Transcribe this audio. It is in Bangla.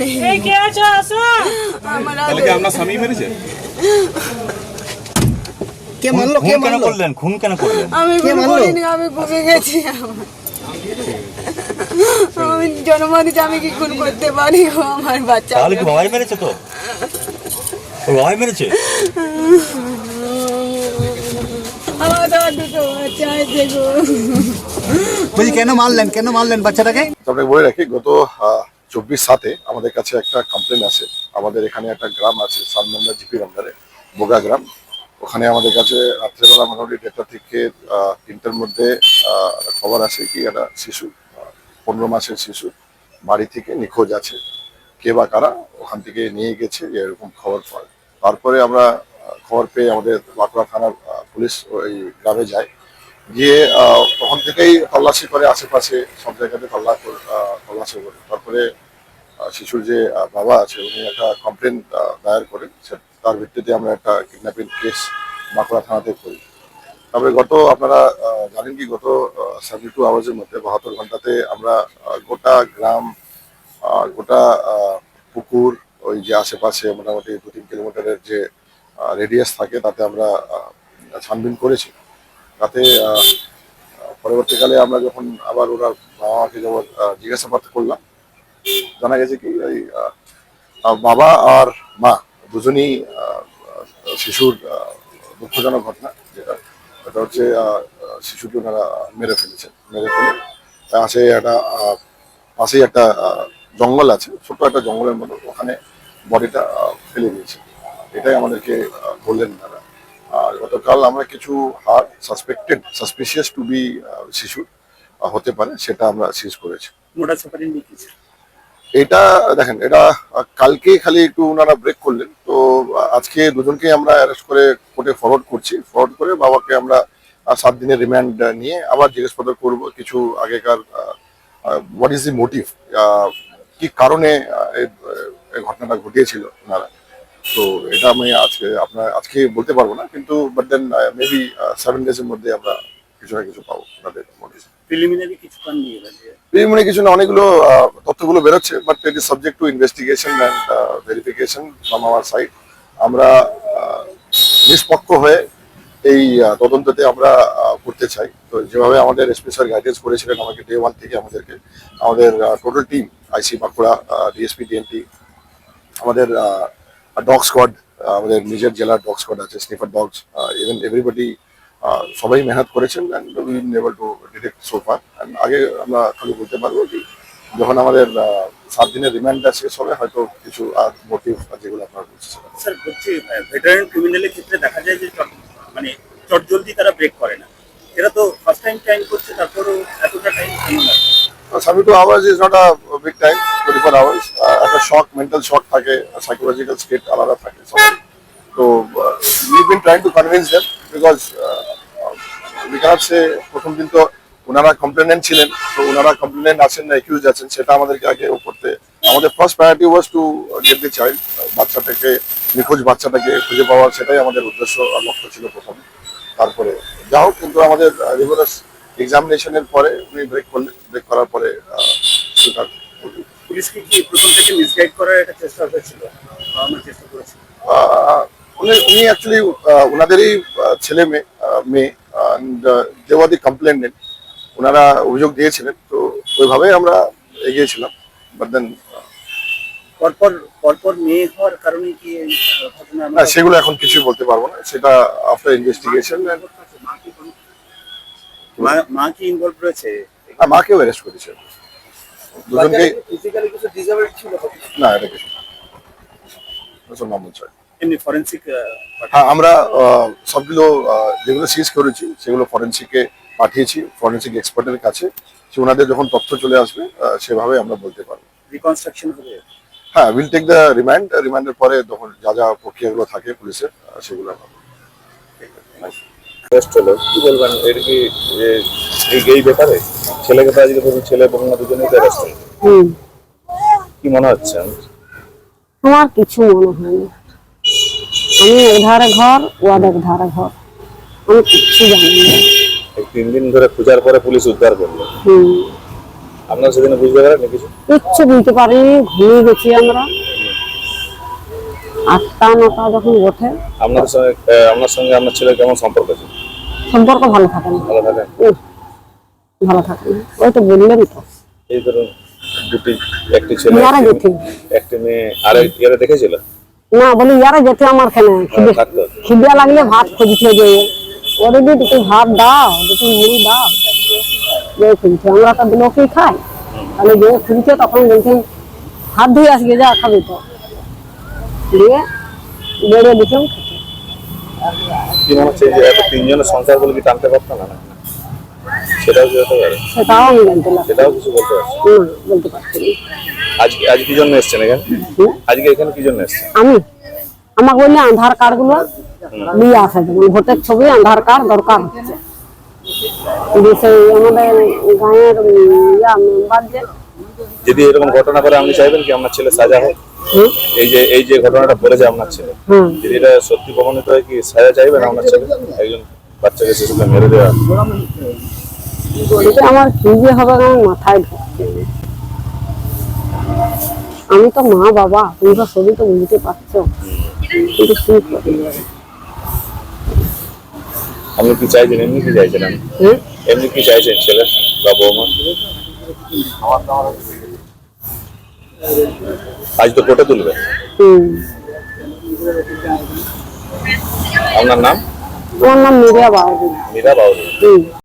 নেই এই কে আছো আসো তাহলে কি আপনার স্বামী মেরেছে? কে মারলো? কে কেন মারলো? করলেন? খুন কেন করলেন? আমি কে মারলো? আমি ঘুমিয়ে গেছি আমি জন্ম আমি কি খুন করতে পারি গো আমার বাচ্চা? তাহলে কি বাবাই মেরেছে তো? বাবাই কেন মারলেন? কেন মারলেন বাচ্চাটাকে? আপনাকে বলে রাখি গত চব্বিশ সাতে আমাদের কাছে একটা কমপ্লেন আছে। আমাদের এখানে একটা গ্রাম আছে সানমন্দা জিপির আন্ডারে বোগা গ্রাম। ওখানে আমাদের কাছে রাত্রেবেলা মোটামুটি দেড়টা থেকে তিনটার মধ্যে খবর আসে কি একটা শিশু পনেরো মাসের শিশু বাড়ি থেকে নিখোঁজ আছে। কে বা কারা ওখান থেকে নিয়ে গেছে, এরকম খবর পায়। তারপরে আমরা খবর পেয়ে আমাদের বাঁকুড়া থানার পুলিশ ওই গ্রামে যায়। গিয়ে তখন থেকেই তল্লাশি করে আশেপাশে সব জায়গাতে তল্লা তল্লাশি করে। তারপরে শিশুর যে বাবা আছে, উনি একটা কমপ্লেন দায়ের করেন। তার ভিত্তিতে আমরা একটা কিডন্যাপিং কেস বাঁকুড়া থানাতে করি। তারপরে গত, আপনারা জানেন কি, গত সেভেন্টি টু আওয়ার্সের মধ্যে বাহাত্তর ঘন্টাতে আমরা গোটা গ্রাম গোটা পুকুর, ওই যে আশেপাশে মোটামুটি দু তিন কিলোমিটারের যে রেডিয়াস থাকে, তাতে আমরা ছানবিন করেছি। তাতে পরবর্তীকালে আমরা যখন আবার ওরা বাবা মাকে যখন জিজ্ঞাসাবাদ করলাম, জানা গেছে কি, ওই বাবা আর মা দুজনই শিশুর দুঃখজনক ঘটনা, যেটা এটা হচ্ছে শিশুকে ওনারা মেরে ফেলেছেন। মেরে ফেলে পাশে একটা পাশেই একটা জঙ্গল আছে, ছোট্ট একটা জঙ্গলের মতো, ওখানে বডিটা ফেলে দিয়েছে। এটাই আমাদেরকে বললেন গতকাল আমরা কিছু হার সাসপেক্টেড সাসপিশিয়াস টু বি শিশু হতে পারে সেটা আমরা সিজ করেছি। এটা দেখেন এটা কালকে খালি একটু ওনারা ব্রেক করলেন। তো আজকে দুজনকে আমরা অ্যারেস্ট করে কোর্টে ফরওয়ার্ড করছি। ফরওয়ার্ড করে বাবাকে আমরা সাত দিনের রিমান্ড নিয়ে আবার জিজ্ঞাসাবাদ করব কিছু আগেকার হোয়াট ইজ দি মোটিভ কি কারণে ঘটনাটা ঘটিয়েছিল ওনারা? তো এটা আমি আজকে আপনার আজকে বলতে পারব না কিন্তু বাট দেন মেবি সেভেন ডেজের মধ্যে আমরা কিছু না কিছু পাবো মোটিভ প্রিলিমিনারি কিছু প্রিলিমিনারি না অনেকগুলো তথ্যগুলো বেরোচ্ছে but it is subject to investigation and verification from our side আমরা আহ, নিষ্পক্ষ হয়ে এই তদন্ততে আমরা করতে চাই। তো যেভাবে আমাদের স্পেশাল গাইডেন্স করেছিলেন আমাকে ডে ওয়ান থেকে আমাদেরকে আমাদের total team IC Bankura DSP DNT আমাদের ডগ স্কোয়াড আমাদের নিজের জেলার ডগ স্কোয়াড আছে স্নিফার ডগস ইভেন এভরিবডি সবাই মেহনত করেছেন and we able to detect so far and আগে আমরা খালি বলতে পারব কি, যখন আমাদের সাত দিনের রিমান্ডটা শেষ হবে, হয়তো কিছু আর মোটিভ যেগুলো আপনারা বুঝছেন স্যার বলছি ভেটারেন ক্রিমিনালের ক্ষেত্রে দেখা যায় যে মানে চট জলদি তারা ব্রেক করে না। এরা তো ফার্স্ট টাইম টাইম করছে, তারপরেও এতটা টাইম কেন two hours is not a big time twenty four hours একটা শক মেন্টাল শক থাকে সাইকোলজিক্যাল স্টেট আলাদা থাকে তো we been trying to convince them because can't say প্রথম দিন তো ওনারা কমপ্লেনেন্ট ছিলেন, তো ওনারা কমপ্লেনেন্ট আছেন না অ্যাকিউজ আছেন, সেটা আমাদেরকে আগে ও করতে, আমাদের first priority was to get the child বাচ্চাটাকে, নিখোঁজ বাচ্চাটাকে খুঁজে পাওয়া, সেটাই আমাদের উদ্দেশ্য আর লক্ষ্য ছিল প্রথমে। তারপরে যা হোক কিন্তু আমাদের রিভারাস এক্সামিনেশনের পরে উনি ব্রেক করলেন ব্রেক করার পরে স্বীকার পুলিশকে কি প্রথম থেকে মিসগাইড করার একটা চেষ্টা হয়েছিল? আমার চেষ্টা করেছিল উনি উনি অ্যাকচুয়ালি ওনাদেরই ছেলে মেয়ে মেয়ে দেওয়াদি কমপ্লেন্ট ওনারা অভিযোগ দিয়েছিলেন তো ওইভাবেই আমরা এগিয়েছিলাম বাট দেন পরপর পরপর মেয়ে হওয়ার কারণে কি সেগুলো এখন কিছুই বলতে পারব না। সেটা আফটার ইনভেস্টিগেশন মা- মা কি ইনভলভ রয়েছে? মাকেও অ্যারেস্ট করেছে। দুজনকে ফিজিক্যালি কিছু ডিসেবল ছিল না এটা কিছু না। ওসব নম্বর এমনি ফরেন্সিক হ্যাঁ আমরা সবগুলো যেগুলো সিজ করেছি সেগুলো ফরেন্সিকে পাঠিয়েছি ফরেন্সিক এক্সপার্টের কাছে। সে ওনাদের যখন তথ্য চলে আসবে সেভাবে আমরা বলতে পারব। রিকনস্ট্রাকশন হবে? হ্যাঁ উইল টেক দ্য রিমান্ড রিমান্ডের পরে তখন যা যা প্রক্রিয়াগুলো থাকে পুলিশের সেগুলো আমরা অ্যারেস্ট হলো। কি বলবেন? এর কি এই ব্যাপারে? ছেলেকে তো আজকে ধরুন ছেলে এবং দুজনেই কি মনে হচ্ছে? আমার কিছু মনে হয়নি। আমি একধারে ঘর ওয়াদ একধারে ঘর। আমি কিচ্ছু জানি না। তিন দিন ধরে খোঁজার পরে পুলিশ উদ্ধার করল। আপনার সেদিনে বুঝতে পারেন কিছু? কিচ্ছু বুঝতে পারিনি ঘুমিয়ে গেছি আমরা। আটটা নটা যখন ওঠে আপনাদের সঙ্গে আপনার সঙ্গে আপনার ছেলের কেমন সম্পর্ক আছে? সম্পর্ক ভালো থাকে না। ভালো উহ, ভালো থাকে না। ওই তো বললেন তো। এই ধরুন দুটি একটি ছেলে ইয়ারা যেতে। একটি মেয়ে আর এরা দেখেছিল? না বলি ইয়ারা যেতে আমার খেলে খিদে লাগলে ভাত খুঁজতে যে ওরে দি দুটো ভাত দাও দুটো মুড়ি দাও যে খুঁজছে আমরা তো লোকই খাই। তাহলে যে খুঁজছে তখন বলছেন হাত ধুয়ে আসবে যা খাবি তো। দিয়ে বেড়ে দিতাম খেতে। কি মনে হচ্ছে যে এত তিনজনের সংসার বলে কি টানতে পারতো না সেটাও পারে? সেটাও আমি জানতে লাগলাম সেটাও কিছু বলতে পারছি বলতে পারছি আজকে আজ কি জন্য এসছেন এখানে? আজকে এখানে কি জন্য এসছেন? আমি? আধার কার্ডগুলো নিয়ে আসে ভোটের ছবি আধার কার্ড দরকার হচ্ছে। সেই আমাদের গাঁয়ের ইয়া মেম্বার যে যদি এরকম ঘটনা করে আপনি চাইবেন কি আমার ছেলে সাজা হোক? হুম, এই যে এই যে ঘটনাটা আপনার ছেলে যদি এটা সত্যি প্রমাণিত হয় কি সাজা চাইবেন আপনার ছেলে? একজন বাচ্চাকে শিশুকে মেরে দেওয়া? এটা আমার কি যে হবে আমার মাথায় ঢুকছে। আমি তো মা বাবা তুমি তো সবই তো বুঝতে পারছ। কিন্তু কি আপনি কি চাইছেন? এমনি কি চাইছেন? এমনি কি চাইছেন ছেলে বা বৌমা? আজ তো কোটে তুলবে। আপনার নাম? আমার নাম মীরা বাউরি মীরা বাউরি